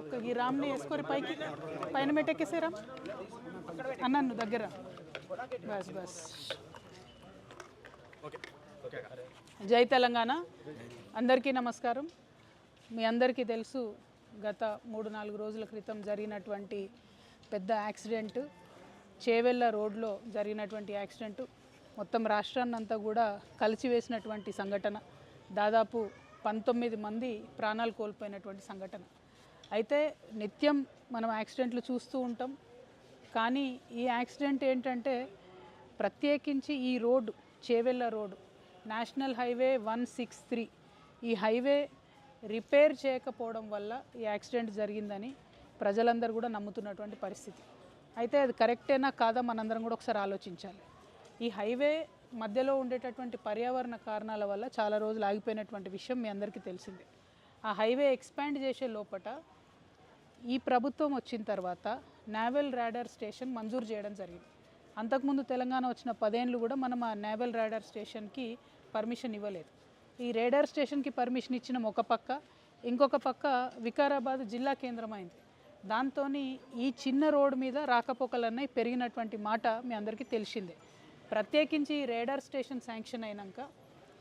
ఒక్క ఈ రామ్ని వేసుకొని పైకి పైన పెట్టెక్కేసే రామ్. అన్న నువ్వు దగ్గర బస్ బస్. జై తెలంగాణ. అందరికీ నమస్కారం. మీ అందరికీ తెలుసు గత మూడు నాలుగు రోజుల క్రితం జరిగినటువంటి పెద్ద యాక్సిడెంట్. చేవెళ్ళ రోడ్లో జరిగినటువంటి యాక్సిడెంట్. మొత్తం రాష్ట్రాన్నంతా కూడా కలిచివేసినటువంటి సంఘటన. దాదాపు పంతొమ్మిది మంది ప్రాణాలు కోల్పోయినటువంటి సంఘటన. అయితే నిత్యం మనం యాక్సిడెంట్లు చూస్తూ ఉంటాం. కానీ ఈ యాక్సిడెంట్ ఏంటంటే ప్రత్యేకించి ఈ road Chevella road national highway one six three ఈ హైవే రిపేర్ చేయకపోవడం వల్ల ఈ యాక్సిడెంట్ జరిగిందని ప్రజలందరూ కూడా నమ్ముతున్నటువంటి పరిస్థితి. అయితే అది కరెక్టేనా కాదా మనందరం కూడా ఒకసారి ఆలోచించాలి. ఈ హైవే మధ్యలో ఉండేటటువంటి పర్యావరణ కారణాల వల్ల చాలా రోజులు ఆగిపోయినటువంటి విషయం మీ అందరికీ తెలిసిందే. ఆ హైవే ఎక్స్పాండ్ చేసే లోపట ఈ ప్రభుత్వం వచ్చిన తర్వాత నావెల్ రాడార్ స్టేషన్ మంజూరు చేయడం జరిగింది. అంతకుముందు తెలంగాణ వచ్చిన పదేళ్ళు కూడా మనం ఆ నావెల్ రాడార్ స్టేషన్కి పర్మిషన్ ఇవ్వలేదు. ఈ రేడార్ స్టేషన్కి పర్మిషన్ ఇచ్చిన ఒక పక్క ఇంకొక పక్క వికారాబాద్ జిల్లా కేంద్రం అయింది దాంతో ఈ చిన్న రోడ్డు మీద రాకపోకలన్నీ పెరిగినటువంటి మాట మీ అందరికీ తెలిసిందే. ప్రత్యేకించి ఈ రేడార్ స్టేషన్ శాంక్షన్ అయినాక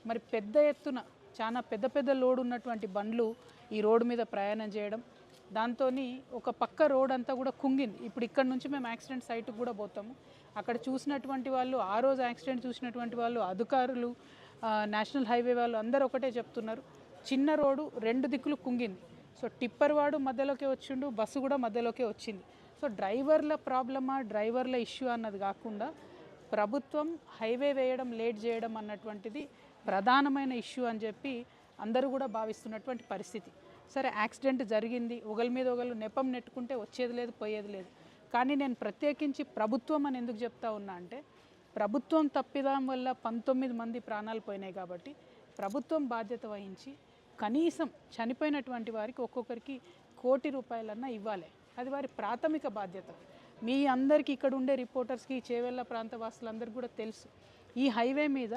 మరి పెద్ద ఎత్తున చాలా పెద్ద పెద్ద లోడ్ ఉన్నటువంటి బండ్లు ఈ రోడ్డు మీద ప్రయాణం చేయడం దాంతో ఒక పక్క రోడ్ అంతా కూడా కుంగింది. ఇప్పుడు ఇక్కడ నుంచి మేము యాక్సిడెంట్ సైట్కి కూడా పోతాము. అక్కడ చూసినటువంటి వాళ్ళు ఆ రోజు యాక్సిడెంట్ చూసినటువంటి వాళ్ళు అధికారులు నేషనల్ హైవే వాళ్ళు అందరూ ఒకటే చెప్తున్నారు. చిన్న రోడ్డు రెండు దిక్కులు కుంగింది. సో టిప్పర్ వాడు మధ్యలోకే వచ్చిండు బస్సు కూడా మధ్యలోకే వచ్చింది. సో డ్రైవర్ల ప్రాబ్లమా డ్రైవర్ల ఇష్యూ అన్నది కాకుండా ప్రభుత్వం హైవే వేయడం లేట్ చేయడం అన్నటువంటిది ప్రధానమైన ఇష్యూ అని చెప్పి అందరూ కూడా భావిస్తున్నటువంటి పరిస్థితి. సరే యాక్సిడెంట్ జరిగింది ఒకరి మీద ఒకరు నెపం నెట్టుకుంటే వచ్చేది లేదు పోయేది లేదు. కానీ నేను ప్రత్యేకించి ప్రభుత్వం అని ఎందుకు చెప్తా ఉన్నా అంటే ప్రభుత్వం తప్పిదం వల్ల పంతొమ్మిది మంది ప్రాణాలు పోయినాయి కాబట్టి ప్రభుత్వం బాధ్యత వహించి కనీసం చనిపోయినటువంటి వారికి ఒక్కొక్కరికి కోటి రూపాయలన్నా ఇవ్వాలి. అది వారి ప్రాథమిక బాధ్యత. మీ అందరికీ ఇక్కడ ఉండే రిపోర్టర్స్కి చేవెళ్ళ ప్రాంత వాసులందరికీ కూడా తెలుసు. ఈ హైవే మీద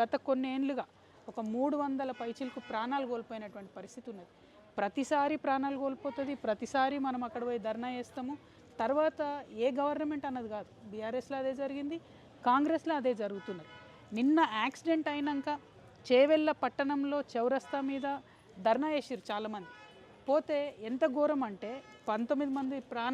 గత కొన్నేళ్ళుగా ఒక మూడు వందల పైచీలకు ప్రాణాలు కోల్పోయినటువంటి పరిస్థితి ఉన్నది. ప్రతిసారి ప్రాణాలు కోల్పోతుంది ప్రతిసారి మనం అక్కడ పోయి ధర్నా చేస్తాము. తర్వాత ఏ గవర్నమెంట్ అన్నది కాదు బీఆర్ఎస్లో అదే జరిగింది కాంగ్రెస్లో అదే జరుగుతున్నది. నిన్న యాక్సిడెంట్ అయినాక చేవెళ్ళ పట్టణంలో చౌరస్తా మీద ధర్నా చేసిరు చాలామంది. పోతే ఎంత ఘోరం అంటే పంతొమ్మిది మంది ప్రాణ